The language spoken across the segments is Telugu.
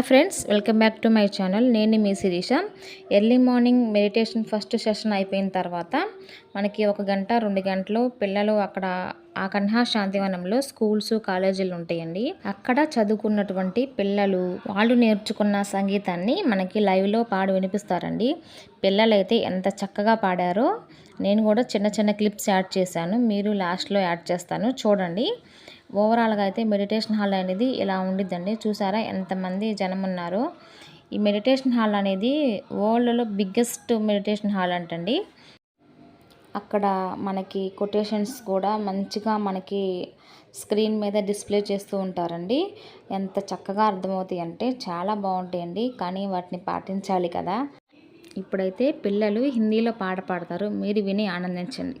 Hi friends welcome back to my channel. నేను మీ Shirisha. Early morning meditation first session అయిపోయిన తర్వాత మనకి ఒక గంట రెండు గంటలు పిల్లలు అక్కడ ఆ కన్హా శాంతివనంలో స్కూల్స్ కాలేజీలు ఉంటాయండి. అక్కడ చదువుకున్నటువంటి పిల్లలు వాళ్ళు నేర్చుకున్న సంగీతాన్ని మనకి లైవ్లో పాడి వినిపిస్తారండి. పిల్లలైతే ఎంత చక్కగా పాడారో నేను కూడా చిన్న చిన్న క్లిప్స్ యాడ్ చేశాను. మీరు లాస్ట్లో యాడ్ చేస్తాను. చూడండి. ఓవరాల్గా అయితే మెడిటేషన్ హాల్ అనేది ఇలా ఉండిద్దండి. చూసారా ఎంతమంది జనం ఉన్నారో ఈ మెడిటేషన్ హాల్ అనేది వరల్డ్లో బిగ్గెస్ట్ మెడిటేషన్ హాల్ అంటండి. అక్కడ మనకి కొటేషన్స్ కూడా మంచిగా మనకి స్క్రీన్ మీద డిస్ప్లే చేస్తూ ఉంటారండి. ఎంత చక్కగా అర్థమవుతాయి అంటే చాలా బాగుంటాయండి. కానీ వాటిని పాటించాలి కదా. ఇప్పుడైతే పిల్లలు హిందీలో పాట పాడతారు. మీరు విని ఆనందించండి.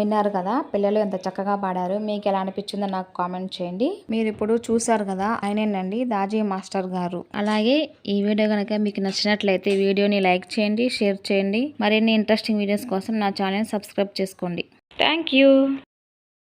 విన్నారు కదా పిల్లలు ఎంత చక్కగా పాడారు మీకు ఎలా అనిపించిందో నాకు కామెంట్ చేయండి. మీరు ఇప్పుడు చూసారు కదా ఆయనేనండి దాజీ మాస్టర్ గారు. అలాగే ఈ వీడియో కనుక మీకు నచ్చినట్లయితే వీడియోని లైక్ చేయండి షేర్ చేయండి. మరిన్ని ఇంట్రెస్టింగ్ వీడియోస్ కోసం నా ఛానల్ సబ్స్క్రైబ్ చేసుకోండి. Thank you.